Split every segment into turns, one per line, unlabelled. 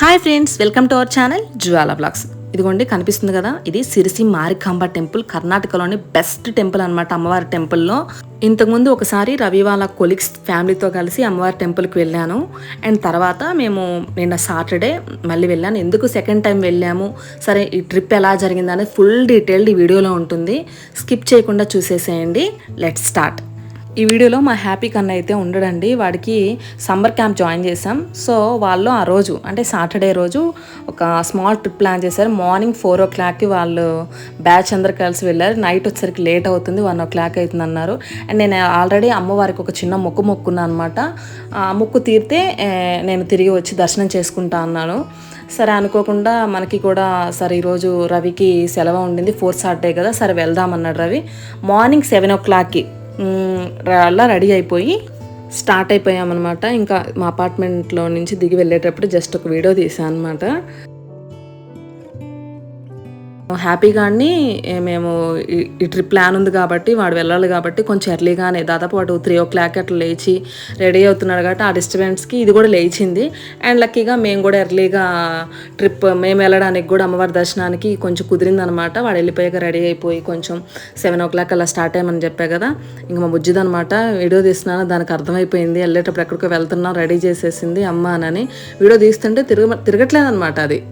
Hi friends welcome to our channel Jwala blogs. ఇదిగోండి కనిపిస్తుంది కదా ఇది సిరిసి మారికాంబ టెంపుల్ కర్ణాటకలోని బెస్ట్ టెంపుల్ అనమాట అమ్మవారి టెంపుల్లో. ఇంతకుముందు ఒకసారి రవి వాళ్ళ కొలిగ్స్ ఫ్యామిలీతో కలిసి అమ్మవారి టెంపుల్కి వెళ్ళాను. అండ్ తర్వాత మేము నిన్న సాటర్డే మళ్ళీ వెళ్ళాను. ఎందుకు సెకండ్ టైం వెళ్ళాము? సరే ఈ ట్రిప్ ఎలా జరిగిందనేది ఫుల్ డీటెయిల్డ్ ఈ వీడియోలో ఉంటుంది. స్కిప్ చేయకుండా చూసేసేయండి. Let start. ఈ వీడియోలో మా హ్యాపీ కన్నా అయితే ఉండడండి. వాడికి సమ్మర్ క్యాంప్ జాయిన్ చేసాం సో వాళ్ళు ఆ రోజు అంటే సాటర్డే రోజు ఒక స్మాల్ ట్రిప్ ప్లాన్ చేశారు. మార్నింగ్ ఫోర్ ఓ క్లాక్కి వాళ్ళు బ్యాచ్ అందరు కలిసి వెళ్ళారు. నైట్ వచ్చేసరికి లేట్ అవుతుంది వన్ ఓ క్లాక్ అవుతుంది అన్నారు. అండ్ నేను ఆల్రెడీ అమ్మవారికి ఒక చిన్న మొక్కు మొక్కున్నా అనమాట ఆ మొక్కు తీరితే నేను తిరిగి వచ్చి దర్శనం చేసుకుంటా అన్నాను. సరే అనుకోకుండా మనకి కూడా సరే ఈరోజు రవికి సెలవు ఉండింది. ఫోర్త్ సాటర్డే కదా సరే వెళ్దామన్నాడు రవి. మార్నింగ్ సెవెన్ ఓ క్లాక్కి అలా రెడీ అయిపోయి స్టార్ట్ అయిపోయామన్నమాట. ఇంకా మా అపార్ట్మెంట్లో నుంచి దిగి వెళ్ళేటప్పుడు జస్ట్ ఒక వీడియో తీసాను అనమాట హ్యాపీగాని మేము ఈ- ట్రిప్ ప్లాన్ ఉంది కాబట్టి వాడు వెళ్ళాలి కాబట్టి కొంచెం ఎర్లీగానే దాదాపు వాడు త్రీ ఓ క్లాక్ అట్లా లేచి రెడీ అవుతున్నాడు కాబట్టి ఆ డిస్టర్బెన్స్కి ఇది కూడా లేచింది. అండ్ లక్కీగా మేము కూడా ఎర్లీగా ట్రిప్ మేము వెళ్ళడానికి కూడా అమ్మవారి దర్శనానికి కొంచెం కుదిరింది అనమాట వాడు వెళ్ళిపోయాక రెడీ అయిపోయి కొంచెం సెవెన్ ఓ క్లాక్ అలా స్టార్ట్ అయ్యమని చెప్పా కదా. ఇంకా మా బుజ్జిదనమాట వీడియో తీస్తున్నాను దానికి అర్థమైపోయింది. వెళ్ళేటప్పుడు ఎక్కడికో వెళ్తున్నాం రెడీ చేసేసింది అమ్మ అని వీడియో తీస్తుంటే తిరగ తిరగట్లేదు అనమాట అది.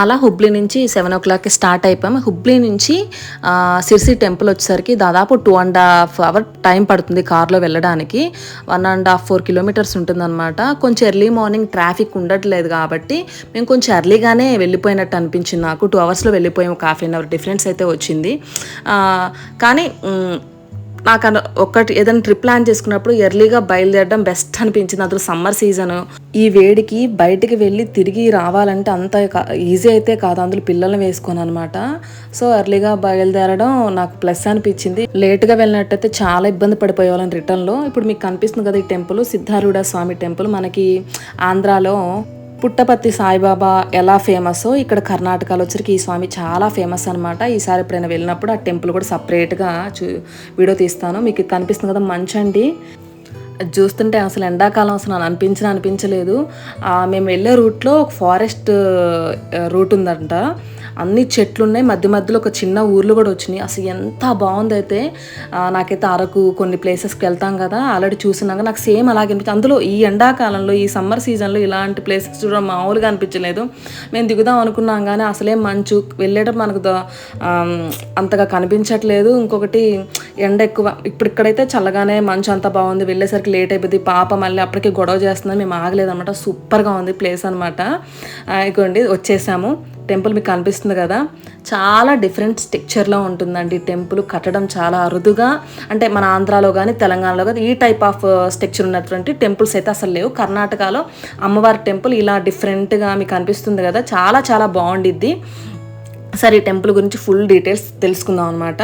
అలా హుబ్లీ నుంచి సెవెన్ ఓ క్లాక్కి స్టార్ట్ అయిపోయాము. హుబ్లీ నుంచి సిర్సి టెంపుల్ వచ్చేసరికి దాదాపు two and half hour time పడుతుంది కార్లో వెళ్ళడానికి. One and half four kilometres ఉంటుందన్నమాట. కొంచెం ఎర్లీ మార్నింగ్ ట్రాఫిక్ ఉండట్లేదు కాబట్టి మేము కొంచెం ఎర్లీగానే వెళ్ళిపోయినట్టు అనిపించింది నాకు. టూ అవర్స్లో వెళ్ళిపోయాము. ఒక హాఫ్ అన్ అవర్ డిఫరెన్స్ అయితే వచ్చింది. కానీ నాకు అన- ఒక్కటి ఏదైనా ట్రిప్ ప్లాన్ చేసుకున్నప్పుడు ఎర్లీగా బయలుదేరడం బెస్ట్ అనిపించింది. అందులో సమ్మర్ సీజన్. ఈ వేడికి బయటికి వెళ్ళి తిరిగి రావాలంటే అంత ఈజీ అయితే కాదు. అందులో పిల్లల్ని వేసుకొని అనమాట సో ఎర్లీగా బయలుదేరడం నాకు ప్లస్ అనిపించింది. లేట్గా వెళ్ళినట్టయితే చాలా ఇబ్బంది పడిపోయేవాళ్ళని రిటర్న్లో. ఇప్పుడు మీకు కనిపిస్తుంది కదా ఈ టెంపుల్. సిద్ధారూఢ స్వామి టెంపుల్. మనకి ఆంధ్రాలో పుట్టపర్తి సాయిబాబా ఎలా ఫేమస్ ఇక్కడ కర్ణాటకలో వచ్చరికి ఈ స్వామి చాలా ఫేమస్ అనమాట ఈసారి ఎప్పుడైనా వెళ్ళినప్పుడు ఆ టెంపుల్ కూడా సపరేట్గా చూ వీడియో తీస్తాను. మీకు ఇది కనిపిస్తుంది కదా మంచండి. అది చూస్తుంటే అసలు ఎండాకాలం అసలు నాకు అనిపించిన అనిపించలేదు. మేము వెళ్ళే రూట్లో ఒక ఫారెస్ట్ రూట్ ఉందంట. అన్ని చెట్లు ఉన్నాయి మధ్య మధ్యలో ఒక చిన్న ఊర్లు కూడా వచ్చినాయి. అసలు ఎంత బాగుందైతే నాకైతే అరకు కొన్ని ప్లేసెస్కి వెళ్తాం కదా ఆల్రెడీ చూసినాక నాకు సేమ్ అలాగే అనిపించింది. అందులో ఈ ఎండాకాలంలో ఈ సమ్మర్ సీజన్లో ఇలాంటి ప్లేసెస్ చూడడం మామూలుగా అనిపించలేదు. మేము దిగుదాం అనుకున్నాం కానీ అసలే మంచు వెళ్ళేటప్పుడు మనకు అంతగా కనిపించట్లేదు. ఇంకొకటి ఎండ ఎక్కువ. ఇప్పుడు ఇక్కడైతే చల్లగానే మంచు అంతా బాగుంది. వెళ్ళేసరికి లేట్ అయిపోయింది పాప మళ్ళీ అప్పటికే గొడవ చేస్తుంది. మేము ఆగలేదు అనమాట సూపర్గా ఉంది ప్లేస్ అనమాట ఇదిగోండి వచ్చేసాము. టెంపుల్ మీకు కనిపిస్తుంది కదా చాలా డిఫరెంట్ స్ట్రక్చర్లో ఉంటుందండి టెంపుల్. కట్టడం చాలా అరుదుగా అంటే మన ఆంధ్రాలో కానీ తెలంగాణలో కానీ ఈ టైప్ ఆఫ్ స్ట్రక్చర్ ఉన్నటువంటి టెంపుల్స్ అయితే అసలు లేవు. కర్ణాటకలో అమ్మవారి టెంపుల్ ఇలా డిఫరెంట్గా మీకు అనిపిస్తుంది కదా చాలా చాలా బాగుండిద్ది. సరే ఈ టెంపుల్ గురించి ఫుల్ డీటెయిల్స్ తెలుసుకుందాం అనమాట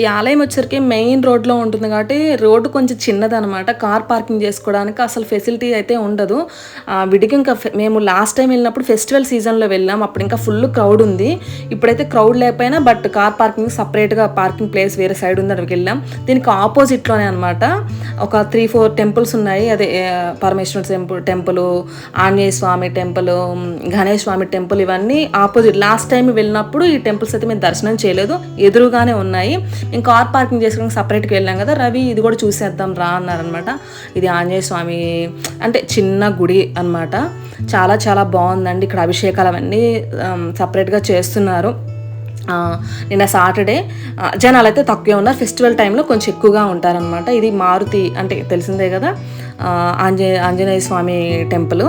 ఈ ఆలయం వచ్చరికి మెయిన్ రోడ్లో ఉంటుంది కాబట్టి రోడ్డు కొంచెం చిన్నదనమాట కార్ పార్కింగ్ చేసుకోవడానికి అసలు ఫెసిలిటీ అయితే ఉండదు. విడిగి ఇంకా మేము లాస్ట్ టైం వెళ్ళినప్పుడు ఫెస్టివల్ సీజన్లో వెళ్ళాం. అప్పుడు ఇంకా ఫుల్ క్రౌడ్ ఉంది. ఇప్పుడైతే క్రౌడ్ లేకపోయినా బట్ కార్ పార్కింగ్ సపరేట్గా పార్కింగ్ ప్లేస్ వేరే సైడ్ ఉంది అక్కడికి వెళ్ళాం. దీనికి ఆపోజిట్లోనే అనమాట ఒక త్రీ ఫోర్ టెంపుల్స్ ఉన్నాయి. అదే Parameshwara temple temple Anjaneya Swamy temple Ganesh Swamy temple ఇవన్నీ ఆపోజిట్. లాస్ట్ టైం వెళ్ళినప్పుడు ఈ టెంపుల్స్ అయితే మేము దర్శనం చేయలేదు. ఎదురుగానే ఉన్నాయి. నేను కార్ పార్కింగ్ చేసుకుని సపరేట్కి వెళ్ళాం కదా రవి ఇది కూడా చూసేద్దాం రా అన్నారనమాట ఇది ఆంజనేయ స్వామి అంటే చిన్న గుడి అనమాట చాలా చాలా బాగుందండి. ఇక్కడ అభిషేకాలు అవన్నీ సపరేట్గా చేస్తున్నారు. ఆ, నిన్న సాటర్డే జనాలు అయితే తక్కువే ఉన్నారు. ఫెస్టివల్ టైంలో కొంచెం ఎక్కువగా ఉంటారనమాట ఇది మారుతి అంటే తెలిసిందే కదా ఆంజనే ఆంజనేయ స్వామి టెంపుల్.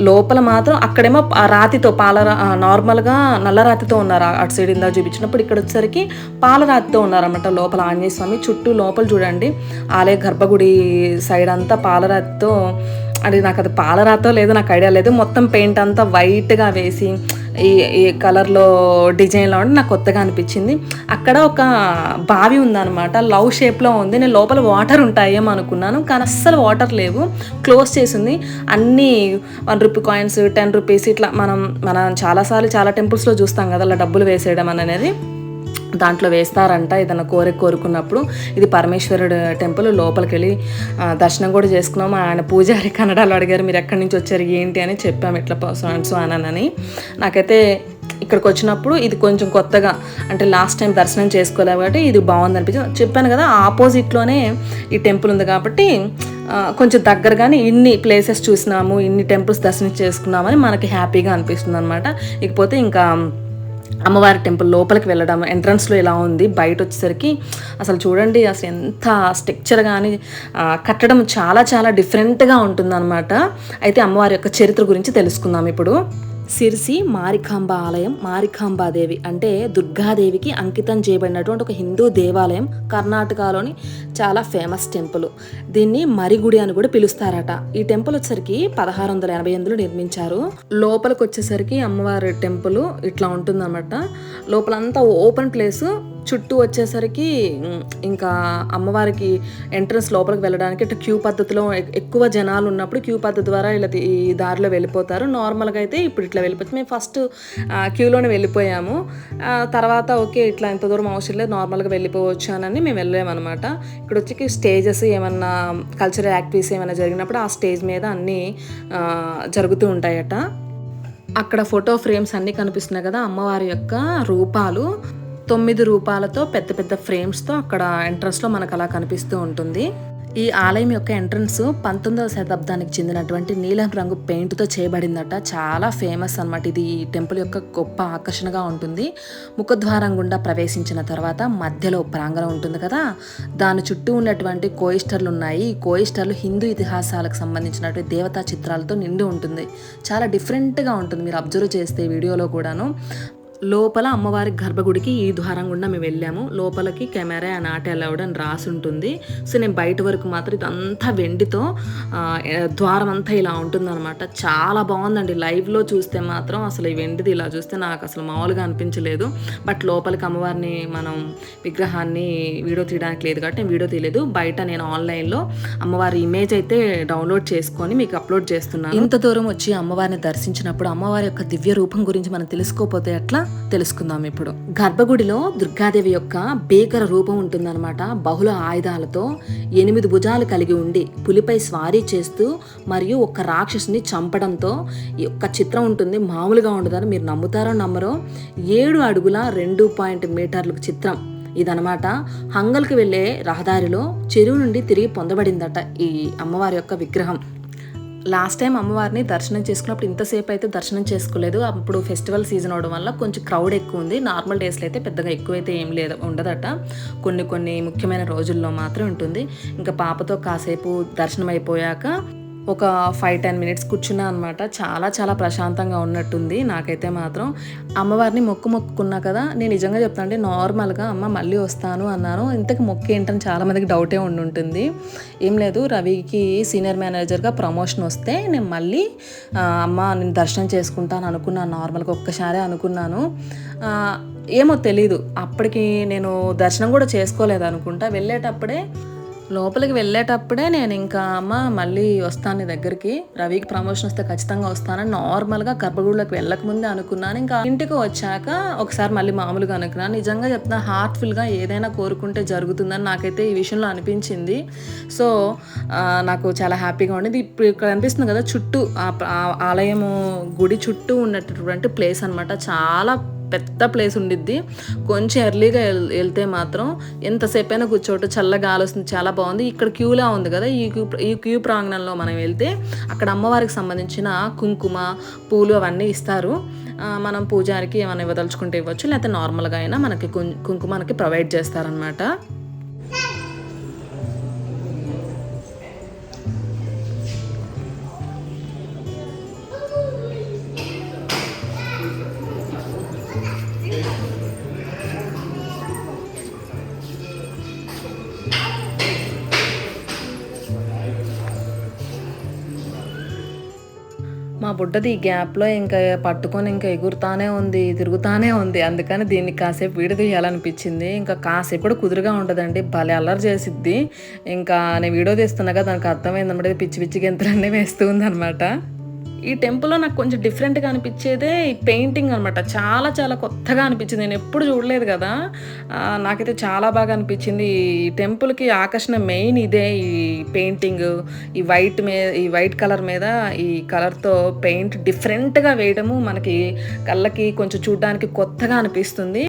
లోపల మాత్రం అక్కడేమో ఆ రాతితో పాల నార్మల్గా నల్ల రాతితో ఉన్నారు. అటు సైడ్ ఇందా చూపించినప్పుడు ఇక్కడ వచ్చేసరికి పాలరాతితో ఉన్నారన్నమాట లోపల ఆంజనేయ స్వామి. చుట్టూ లోపల చూడండి ఆలయ గర్భగుడి సైడ్ అంతా పాలరాతితో అది నాకు అది పాలరాతో లేదో నాకు ఐడియా లేదు. మొత్తం పెయింట్ అంతా వైట్గా వేసి ఈ ఈ కలర్లో డిజైన్లో ఉంటే నాకు కొత్తగా అనిపించింది. అక్కడ ఒక బావి ఉందన్నమాట. లవ్ షేప్లో ఉంది. నేను లోపల వాటర్ ఉంటాయేమో అనుకున్నాను. కానీ అస్సలు వాటర్ లేవు. క్లోజ్ చేసింది. అన్నీ one rupee coins ten rupees ఇట్లా మనం మనం చాలాసార్లు చాలా టెంపుల్స్లో చూస్తాం కదా అలా డబ్బులు వేసేయడం అనేది. దాంట్లో వేస్తారంట ఏదైనా కోరిక కోరుకున్నప్పుడు. ఇది పరమేశ్వరుడు టెంపుల్ లోపలికి వెళ్ళి దర్శనం కూడా చేసుకున్నాము. ఆయన పూజారి కన్నడలో అడిగారు మీరు ఎక్కడి నుంచి వచ్చారు? ఏంటి? అని చెప్పాము. ఇట్లా సో అనని నాకైతే ఇక్కడికి వచ్చినప్పుడు ఇది కొంచెం కొత్తగా అంటే లాస్ట్ టైం దర్శనం చేసుకోలేదు కాబట్టి ఇది బాగుంది అనిపించింది. చెప్పాను కదా ఆపోజిట్లోనే ఈ టెంపుల్ ఉంది కాబట్టి కొంచెం దగ్గరగానే ఇన్ని ప్లేసెస్ చూసినాము ఇన్ని టెంపుల్స్ దర్శనం చేసుకున్నామని మనకి హ్యాపీగా అనిపిస్తుంది అనమాట ఇకపోతే ఇంకా అమ్మవారి టెంపుల్ లోపలికి వెళ్ళడం ఎంట్రన్స్లో ఇలా ఉంది. బయట వచ్చేసరికి అసలు చూడండి అసలు ఎంత స్ట్రక్చర్ కానీ కట్టడం చాలా చాలా డిఫరెంట్గా ఉంటుందన్నమాట. అయితే అమ్మవారి యొక్క చరిత్ర గురించి తెలుసుకుందాం ఇప్పుడు. సిరిసి మారికాంబ ఆలయం మారికాంబాదేవి అంటే దుర్గాదేవికి అంకితం చేయబడినటువంటి ఒక హిందూ దేవాలయం కర్ణాటకలోని చాలా ఫేమస్ టెంపుల్. దీన్ని మరిగుడి అని కూడా పిలుస్తారట. ఈ టెంపుల్ వచ్చేసరికి పదహారు వందల ఎనభై ఎనిమిదిలో నిర్మించారు. లోపలికి వచ్చేసరికి అమ్మవారి టెంపుల్ ఇట్లా ఉంటుందన్నమాట. లోపలంతా ఓపెన్ ప్లేస్ చుట్టూ వచ్చేసరికి ఇంకా అమ్మవారికి ఎంట్రన్స్ లోపలికి వెళ్ళడానికి ఇట్లా క్యూ పద్ధతిలో ఎక్కువ జనాలు ఉన్నప్పుడు క్యూ పద్ధతి ద్వారా ఇలా ఈ దారిలో వెళ్ళిపోతారు. నార్మల్గా అయితే ఇప్పుడు ఇట్లా వెళ్ళిపోతుంది. మేము ఫస్ట్ క్యూలోనే వెళ్ళిపోయాము. తర్వాత ఓకే ఇట్లా ఎంత దూరం అవసరం లేదు నార్మల్గా వెళ్ళిపోవచ్చు అని మేము వెళ్ళామన్నమాట. ఇక్కడ వచ్చి స్టేజెస్ ఏమన్నా కల్చరల్ యాక్టివిటీస్ ఏమైనా జరిగినప్పుడు ఆ స్టేజ్ మీద అన్నీ జరుగుతూ ఉంటాయట. అక్కడ ఫోటో ఫ్రేమ్స్ అన్నీ కనిపిస్తున్నాయి కదా అమ్మవారి యొక్క రూపాలు. తొమ్మిది రూపాలతో పెద్ద పెద్ద ఫ్రేమ్స్తో అక్కడ ఎంట్రన్స్లో మనకు అలా కనిపిస్తూ ఉంటుంది. ఈ ఆలయం యొక్క ఎంట్రన్స్ పంతొమ్మిదవ శతాబ్దానికి చెందినటువంటి నీలం రంగు పెయింట్తో చేయబడిందట. చాలా ఫేమస్ అన్నమాట. ఇది ఈ టెంపుల్ యొక్క గొప్ప ఆకర్షణగా ఉంటుంది. ముఖద్వారం గుండా ప్రవేశించిన తర్వాత మధ్యలో ప్రాంగణం ఉంటుంది కదా. దాని చుట్టూ ఉన్నటువంటి కోయిస్టర్లు ఉన్నాయి. ఈ కోయిస్టర్లు హిందూ ఇతిహాసాలకు సంబంధించినటువంటి దేవతా చిత్రాలతో నిండి ఉంటుంది. చాలా డిఫరెంట్గా ఉంటుంది మీరు అబ్జర్వ్ చేస్తే వీడియోలో కూడాను. లోపల అమ్మవారి గర్భగుడికి ఈ ద్వారం గుండా మేము వెళ్ళాము. లోపలికి కెమెరా అండ్ ఆట అలౌడ్ అని రాసి ఉంటుంది. సో నేను బయట వరకు మాత్రం ఇదంతా వెండితో ద్వారం అంతా ఇలా ఉంటుందన్నమాట. చాలా బాగుందండి. లైవ్లో చూస్తే మాత్రం అసలు ఈ వెండిది ఇలా చూస్తే నాకు అసలు మామూలుగా అనిపించలేదు. బట్ లోపలికి అమ్మవారిని మనం విగ్రహాన్ని వీడియో తీయడానికి లేదు కాబట్టి నేను వీడియో తీయలేదు. బయట నేను ఆన్లైన్లో అమ్మవారి ఇమేజ్ అయితే డౌన్లోడ్ చేసుకొని మీకు అప్లోడ్ చేస్తున్నాను. ఇంత దూరం వచ్చి అమ్మవారిని దర్శించినప్పుడు అమ్మవారి యొక్క దివ్య రూపం గురించి మనం తెలుసుకోకపోతే ఎట్లా? తెలుసుకుందాం ఇప్పుడు. గర్భగుడిలో దుర్గాదేవి యొక్క భీకర రూపం ఉంటుందన్నమాట. బహుళ ఆయుధాలతో ఎనిమిది భుజాలు కలిగి ఉండి పులిపై స్వారీ చేస్తూ మరియు ఒక రాక్షసుని చంపడంతో ఈ యొక్క చిత్రం ఉంటుంది. మామూలుగా ఉండదని మీరు నమ్ముతారో నమ్మరో ఏడు అడుగుల రెండు పాయింట్ మీటర్లకు చిత్రం ఇదనమాట హంగల్కి వెళ్ళే రహదారిలో చెరువు నుండి తిరిగి పొందబడిందట ఈ అమ్మవారి యొక్క విగ్రహం. లాస్ట్ టైం అమ్మవారిని దర్శనం చేసుకున్నప్పుడు ఇంతసేపు అయితే దర్శనం చేసుకోలేదు. అప్పుడు ఫెస్టివల్ సీజన్ అవడం వల్ల కొంచెం క్రౌడ్ ఎక్కువ ఉంది. నార్మల్ డేస్లో అయితే పెద్దగా ఎక్కువైతే ఏం లేదు ఉండదట. కొన్ని కొన్ని ముఖ్యమైన రోజుల్లో మాత్రం ఉంటుంది. ఇంకా పాపతో కాసేపు దర్శనం అయిపోయాక ఒక ఫైవ్ టెన్ మినిట్స్ కూర్చున్నా అనమాట చాలా చాలా ప్రశాంతంగా ఉన్నట్టుంది. నాకైతే మాత్రం అమ్మవారిని మొక్కు మొక్కుకున్నా కదా నేను నిజంగా చెప్తాను అంటే నార్మల్గా అమ్మ మళ్ళీ వస్తాను అన్నాను. ఇంతకు మొక్కు ఏంటని చాలామందికి డౌటే ఉండి ఉంటుంది. ఏం లేదు రవికి సీనియర్ మేనేజర్గా ప్రమోషన్ వస్తే నేను మళ్ళీ అమ్మ నేను దర్శనం చేసుకుంటాను అనుకున్నాను నార్మల్గా ఒక్కసారే అనుకున్నాను. ఏమో తెలీదు. అప్పటికి నేను దర్శనం కూడా చేసుకోలేదు అనుకుంటా. వెళ్ళేటప్పుడే లోపలికి వెళ్ళేటప్పుడే నేను ఇంకా అమ్మ మళ్ళీ వస్తాను నీ దగ్గరికి. రవికి ప్రమోషన్ వస్తే ఖచ్చితంగా వస్తానని నార్మల్గా గర్భగుడిలోకి వెళ్ళకముందే అనుకున్నాను. ఇంకా ఇంటికి వచ్చాక ఒకసారి మళ్ళీ మామూలుగా అనుకున్నాను. నిజంగా చెప్తున్నా హార్ట్ఫుల్గా ఏదైనా కోరుకుంటే జరుగుతుందని నాకైతే ఈ విషయంలో అనిపించింది. సో నాకు చాలా హ్యాపీగా ఉండేది. ఇప్పుడు ఇక్కడ అనిపిస్తుంది కదా చుట్టూ ఆ ఆలయము గుడి చుట్టూ ఉన్నటువంటి ప్లేస్ అనమాట చాలా పెద్ద ప్లేస్ ఉండిద్ది. కొంచెం ఎర్లీగా వెళ్తే మాత్రం ఎంతసేపు అయినా కూర్చోట చల్ల గాలి వస్తుంది చాలా బాగుంది. ఇక్కడ క్యూలా ఉంది కదా ఈ క్యూ ఈ క్యూ ప్రాంగణంలో మనం వెళ్తే అక్కడ అమ్మవారికి సంబంధించిన కుంకుమ పూలు అవన్నీ ఇస్తారు. మనం పూజారికి ఏమైనా ఇవ్వదలుచుకుంటే ఇవ్వచ్చు లేకపోతే నార్మల్గా అయినా మనకి కుంకుమకి ప్రొవైడ్ చేస్తారనమాట బుడ్డది ఈ గ్యాప్లో ఇంకా పట్టుకొని ఇంకా ఎగురుతానే ఉంది తిరుగుతానే ఉంది. అందుకని దీన్ని కాసేపు వీడి తీయాలనిపించింది ఇంకా కాసేపు కుదురుగా ఉండదండి భలే అల్లరి చేసిద్ది. ఇంకా నేను వీడియో తీస్తున్నాగా దానికి అర్థమైందన్నమాట పిచ్చి పిచ్చి గెంతులన్నీ వేస్తూ ఉందన్నమాట ఈ టెంపుల్లో నాకు కొంచెం డిఫరెంట్గా అనిపించేదే ఈ పెయింటింగ్ అనమాట చాలా చాలా కొత్తగా అనిపించింది. నేను ఎప్పుడు చూడలేదు కదా. నాకైతే చాలా బాగా అనిపించింది. ఈ టెంపుల్కి ఆకర్షణ మెయిన్ ఇదే ఈ పెయింటింగ్. ఈ వైట్ మీద ఈ వైట్ కలర్ మీద ఈ కలర్తో పెయింట్ డిఫరెంట్గా వేయడము మనకి కళ్ళకి కొంచెం చూడడానికి కొత్తగా అనిపిస్తుంది.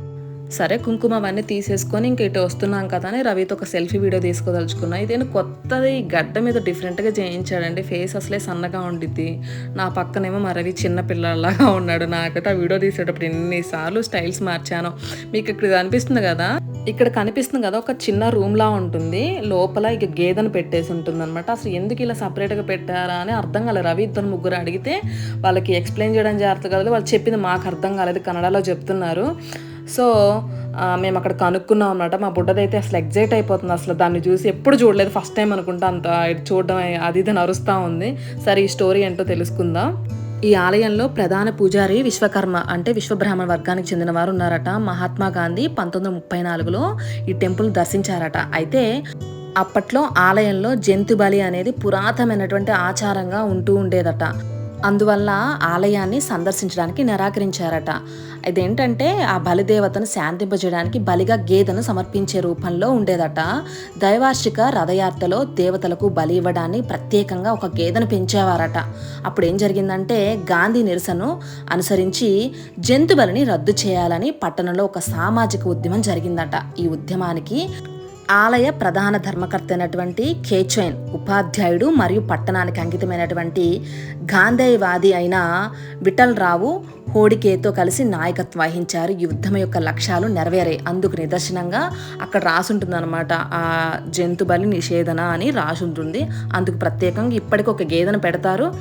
సరే కుంకుమ అవన్నీ తీసేసుకొని ఇంక ఇటు వస్తున్నాం కదా అని రవితో ఒక సెల్ఫీ వీడియో తీసుకోదలుచుకున్నా. ఇదేంటి కొత్తది ఈ గడ్డ మీద డిఫరెంట్గా చేయించాడండి. ఫేస్ అసలే సన్నగా ఉండిద్ది. నా పక్కనేమో మా రవి చిన్న పిల్లలాగా ఉన్నాడు. నాకట ఆ వీడియో తీసేటప్పుడు ఎన్నిసార్లు స్టైల్స్ మార్చాను. మీకు ఇక్కడ అనిపిస్తుంది కదా? ఇక్కడ కనిపిస్తుంది కదా ఒక చిన్న రూమ్ లా ఉంటుంది. లోపల ఇక గేదెను పెట్టేసి ఉంటుంది అనమాట అసలు ఎందుకు ఇలా సపరేట్గా పెట్టారా అని అర్థం కాలేదు రవి ఇద్దరు ముగ్గురు అడిగితే వాళ్ళకి ఎక్స్ప్లెయిన్ చేయడం జాగ్రత్త కాలేదు. వాళ్ళు చెప్పింది మాకు అర్థం కాలేదు కన్నడలో చెప్తున్నారు. సో మేము అక్కడ కనుక్కున్నాం అనమాట మా బుడ్డదైతే అసలు ఎగ్జైట్ అయిపోతుంది. అసలు దాన్ని చూసి ఎప్పుడు చూడలేదు. ఫస్ట్ టైం అనుకుంటా అంత చూడడం అది ఇది నరుస్తూ ఉంది. సరే ఈ స్టోరీ ఏంటో తెలుసుకుందాం. ఈ ఆలయంలో ప్రధాన పూజారి విశ్వకర్మ అంటే విశ్వబ్రాహ్మణ వర్గానికి చెందిన వారు ఉన్నారట. మహాత్మా గాంధీ పంతొమ్మిది ముప్పై నాలుగులో ఈ టెంపుల్ దర్శించారట. అయితే అప్పట్లో ఆలయంలో జంతు బలి అనేది పురాతనమైనటువంటి ఆచారంగా ఉంటూ ఉండేదట. అందువల్ల ఆలయాన్ని సందర్శించడానికి నిరాకరించారట. ఇదేంటంటే ఆ బలిదేవతను శాంతింపజేయడానికి బలిగా గేదెను సమర్పించే రూపంలో ఉండేదట. దైవార్షిక రథయాత్రలో దేవతలకు బలి ఇవ్వడాన్ని ప్రత్యేకంగా ఒక గేదెను పెంచేవారట. అప్పుడు ఏం జరిగిందంటే గాంధీ నిరసను అనుసరించి జంతు బలిని రద్దు చేయాలని పట్టణంలో ఒక సామాజిక ఉద్యమం జరిగిందట. ఈ ఉద్యమానికి ఆలయ ప్రధాన ధర్మకర్త అయినటువంటి కేచైన్ ఉపాధ్యాయుడు మరియు పట్టణానికి అంకితమైనటువంటి గాంధేయవాది అయిన విఠల్ రావు హోడికేతో కలిసి నాయకత్వం వహించారు. ఈ యుద్ధం యొక్క లక్ష్యాలు నెరవేరాయి అందుకు నిదర్శనంగా అక్కడ రాసుంటుంది అనమాట ఆ జంతు బలి నిషేధన అని రాసుంటుంది. అందుకు ప్రత్యేకంగా ఇప్పటికి ఒక గేదెను పెడతారు.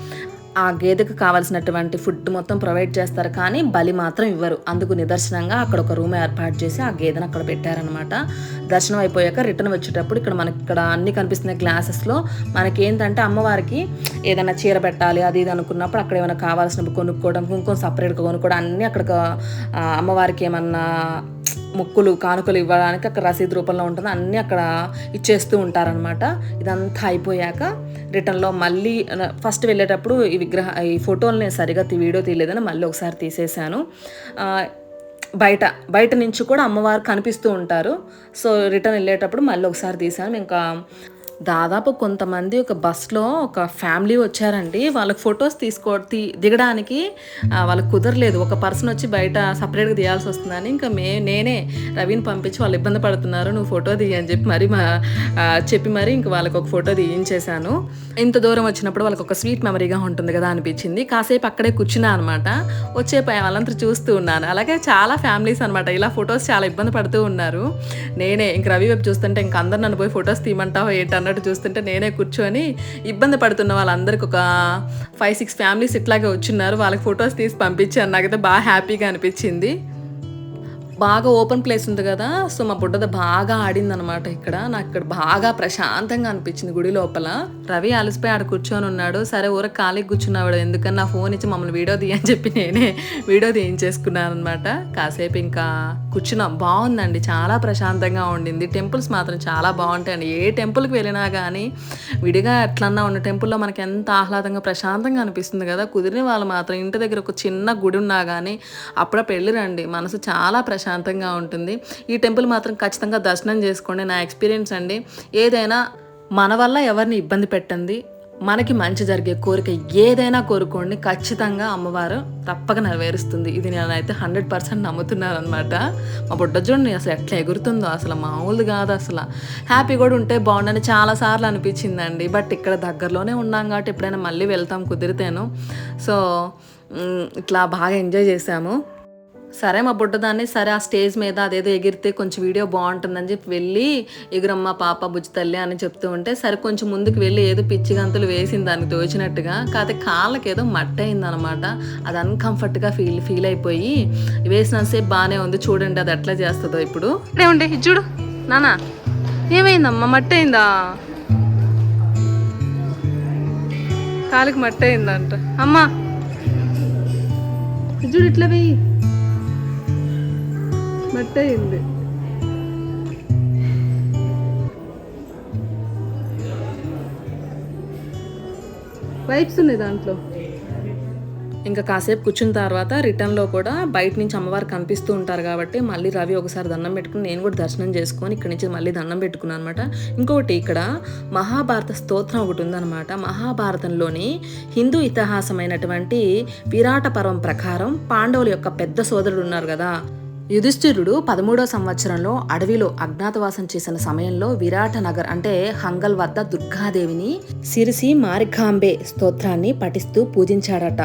ఆ గేదెకు కావాల్సినటువంటి ఫుడ్ మొత్తం ప్రొవైడ్ చేస్తారు కానీ బలి మాత్రం ఇవ్వరు. అందుకు నిదర్శనంగా అక్కడ ఒక రూమ్ ఏర్పాటు చేసి ఆ గేదెను అక్కడ పెట్టారనమాట దర్శనం అయిపోయాక రిటర్న్ వచ్చేటప్పుడు ఇక్కడ మనకి ఇక్కడ అన్ని కనిపిస్తున్న గ్లాసెస్లో మనకి ఏంటంటే అమ్మవారికి ఏదైనా చీర పెట్టాలి అది ఇది అనుకున్నప్పుడు అక్కడ ఏమైనా కావాల్సినవి కొనుక్కోవడం ఇంకొక సపరేట్గా కొనుక్కోవడం అన్నీ అక్కడ అమ్మవారికి ఏమన్నా ముక్కులు కానుకలు ఇవ్వడానికి అక్కడ రసీదు రూపంలో ఉంటుంది. అన్నీ అక్కడ ఇచ్చేస్తూ ఉంటారనమాట ఇదంతా అయిపోయాక రిటర్న్లో మళ్ళీ ఫస్ట్ వెళ్ళేటప్పుడు ఈ విగ్రహ ఈ ఫోటోలు నేను సరిగా వీడియో తీయలేదని మళ్ళీ ఒకసారి తీసేశాను. బయట బయట నుంచి కూడా అమ్మవారు కనిపిస్తూ ఉంటారు. సో రిటర్న్ వెళ్ళేటప్పుడు మళ్ళీ ఒకసారి తీసాను ఇంకా దాదాపు కొంతమంది ఒక బస్లో ఒక ఫ్యామిలీ వచ్చారండి. వాళ్ళకి ఫొటోస్ తీసుకో దిగడానికి వాళ్ళకి కుదరలేదు. ఒక పర్సన్ వచ్చి బయట సపరేట్గా తీయాల్సి వస్తుందని ఇంకా మే నేనే రవిని పంపించి వాళ్ళు ఇబ్బంది పడుతున్నారు. నువ్వు ఫోటో తీయ అని చెప్పి మరి మా చెప్పి మరి ఇంక వాళ్ళకి ఒక ఫోటో తీయించేశాను. ఇంత దూరం వచ్చినప్పుడు వాళ్ళకి ఒక స్వీట్ మెమరీగా ఉంటుంది కదా అనిపించింది. కాసేపు అక్కడే కూర్చున్నా అనమాట. వచ్చే వాళ్ళంతా చూస్తూ ఉన్నాను. అలాగే చాలా ఫ్యామిలీస్ అనమాట. ఇలా ఫొటోస్ చాలా ఇబ్బంది పడుతూ ఉన్నారు. నేనే ఇంక రవి వైపు చూస్తుంటే ఇంక అందరు నన్ను పోయి ఫొటోస్ తీయమంటావు ఏంటన్నా అన్నట్టు చూస్తుంటే నేనే కూర్చొని ఇబ్బంది పడుతున్న వాళ్ళందరికి ఒక ఫైవ్ సిక్స్ ఫ్యామిలీస్ ఇట్లాగే వచ్చిన్నారు. వాళ్ళకి ఫొటోస్ తీసి పంపించాను. నాకైతే బాగా హ్యాపీగా అనిపించింది. బాగా ఓపెన్ ప్లేస్ ఉంది కదా సో మా బుడ్డద బాగా ఆడింది అనమాట ఇక్కడ. నాకు ఇక్కడ బాగా ప్రశాంతంగా అనిపించింది గుడి లోపల. రవి అలసిపోయి ఆడ కూర్చొని ఉన్నాడు. సరే ఊర ఖాళీకి కూర్చున్నాడు ఎందుకని నా ఫోన్ ఇచ్చి మమ్మల్ని వీడియో తీయని చెప్పి నేనే వీడియో తీయించేసుకున్నాను అనమాట కాసేపు ఇంకా కూర్చున్నాం. బాగుందండి. చాలా ప్రశాంతంగా ఉండింది. టెంపుల్స్ మాత్రం చాలా బాగుంటాయండి. ఏ టెంపుల్కి వెళ్ళినా కానీ విడిగా ఎట్లన్నా ఉన్న టెంపుల్లో మనకి ఎంత ఆహ్లాదంగా ప్రశాంతంగా అనిపిస్తుంది కదా. కుదిరిన వాళ్ళు మాత్రం ఇంటి దగ్గర ఒక చిన్న గుడి ఉన్నా కానీ అప్పుడప్పుడు వెళ్ళిరండి మనసు చాలా ప్రశాంతంగా ప్రశాంతంగా ఉంటుంది. ఈ టెంపుల్ మాత్రం ఖచ్చితంగా దర్శనం చేసుకోండి. నా ఎక్స్పీరియన్స్ అండి ఏదైనా మన వల్ల ఎవరిని ఇబ్బంది పెట్టండి. మనకి మంచి జరిగే కోరిక ఏదైనా కోరుకోండి. ఖచ్చితంగా అమ్మవారు తప్పక నెరవేరుస్తుంది. ఇది నేనైతే హండ్రెడ్ పర్సెంట్ నమ్ముతున్నాను అనమాట మా బుడ్డ చూడండి అసలు ఎట్లా ఎగురుతుందో. అసలు మామూలు కాదు అసలు. హ్యాపీ కూడా ఉంటే బాగుండని చాలా సార్లు అనిపించిందండి. బట్ ఇక్కడ దగ్గరలోనే ఉన్నాం కాబట్టి ఎప్పుడైనా మళ్ళీ వెళ్తాం కుదిరితేను. సో ఇట్లా బాగా ఎంజాయ్ చేసాము సరే మా బుడ్డదాన్ని సరే ఆ స్టేజ్ మీద అదేదో ఎగిరితే కొంచెం వీడియో బాగుంటుందని చెప్పి వెళ్ళి ఎగురమ్మ పాప బుజ్జి తల్లి అని చెప్తూ ఉంటే సరే కొంచెం ముందుకు వెళ్ళి ఏదో పిచ్చి గంతులు వేసింది దానికి తోచినట్టుగా కాకపోతే కాళ్ళకి ఏదో మట్టి అయిందనమాట అది అన్కంఫర్ట్గా ఫీల్ ఫీల్ అయిపోయి వేసినంతసేపు బాగానే ఉంది చూడండి అది ఎట్లా చేస్తుందో ఇప్పుడు. ఉండే చూడు. నానా ఏమైందమ్మా మట్టి అయిందా? కాలికి మట్టి అయిందంట. అమ్మా చూడు ఇట్లా వెయ్యి మట్టి అయింది వైప్స్ ఉన్నాయి దాంట్లో. ఇంకా కాసేపు కూర్చున్న తర్వాత రిటర్న్లో కూడా బయట నుంచి అమ్మవారు కనిపిస్తూ ఉంటారు కాబట్టి మళ్ళీ రవి ఒకసారి దండం పెట్టుకుని నేను కూడా దర్శనం చేసుకొని ఇక్కడి నుంచి మళ్ళీ దండం పెట్టుకున్నాను అనమాట ఇంకొకటి ఇక్కడ మహాభారత స్తోత్రం ఒకటి ఉందన్నమాట. మహాభారతంలోని హిందూ ఇతిహాసమైనటువంటి విరాట పర్వం ప్రకారం పాండవుల యొక్క పెద్ద సోదరుడు ఉన్నారు కదా. యుధిష్ఠిరుడు పదమూడో సంవత్సరంలో అడవిలో అజ్ఞాతవాసం చేసిన సమయంలో విరాట నగర్ అంటే హంగల్ వద్ద దుర్గాదేవిని సిరిసి మారికాంబే స్తోత్రాన్ని పఠిస్తూ పూజించాడట.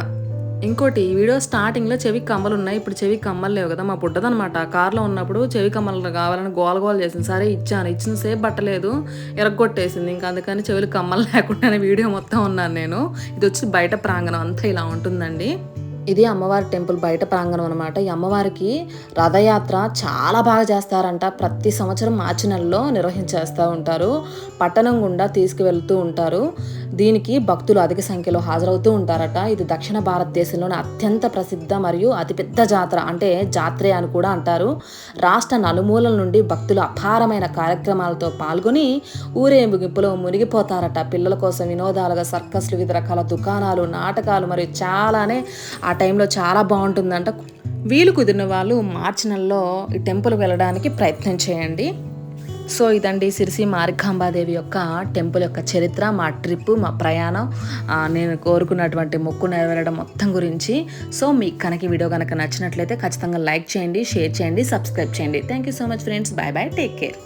ఇంకోటి ఈ వీడియో స్టార్టింగ్లో చెవి కమ్మలు ఉన్నాయి ఇప్పుడు చెవి కమ్మలు లేవు కదా మా బుడ్డదనమాట కార్లో ఉన్నప్పుడు చెవి కమ్మలు కావాలని గోల గోల చేసింది. సరే ఇచ్చాను. ఇచ్చిన సేపు బట్టలేదు ఎరగొట్టేసింది. ఇంకా అందుకని చెవులు కమ్మలు లేకుండానే వీడియో మొత్తం ఉన్నాను నేను. ఇది వచ్చి బయట ప్రాంగణం అంతా ఇలా ఉంటుందండి. ఇది అమ్మవారి టెంపుల్ బయట ప్రాంగణం అనమాట ఈ అమ్మవారికి రథయాత్ర చాలా బాగా చేస్తారంట. ప్రతి సంవత్సరం మార్చి నెలలో నిర్వహించేస్తూ ఉంటారు. పట్టణం గుండా తీసుకువెళ్తూ ఉంటారు. దీనికి భక్తులు అధిక సంఖ్యలో హాజరవుతూ ఉంటారట. ఇది దక్షిణ భారతదేశంలోని అత్యంత ప్రసిద్ధ మరియు అతిపెద్ద జాతర అంటే జాత్రే అని కూడా అంటారు. రాష్ట్ర నలుమూలల నుండి భక్తులు అపారమైన కార్యక్రమాలతో పాల్గొని ఊరేగింపులో మునిగిపోతారట. పిల్లల కోసం వినోదాలుగా సర్కస్లు వివిధ రకాల దుకాణాలు నాటకాలు మరియు చాలానే ఆ టైంలో చాలా బాగుంటుందంట. వీలు కుదిరిన వాళ్ళు మార్చి నెలలో ఈ టెంపుల్ వెళ్ళడానికి ప్రయత్నం చేయండి. సో ఇదండి సిరిసి మార్కాంబాదేవి యొక్క టెంపుల్ యొక్క చరిత్ర మా ట్రిప్ మా ప్రయాణం నేను కోరుకున్నటువంటి మొక్కు నెరవేరడం మొత్తం గురించి. సో మీకు కనుక వీడియో కనుక నచ్చినట్లయితే ఖచ్చితంగా లైక్ చేయండి షేర్ చేయండి సబ్స్క్రైబ్ చేయండి. Thank you so much friends. Bye bye. Take care.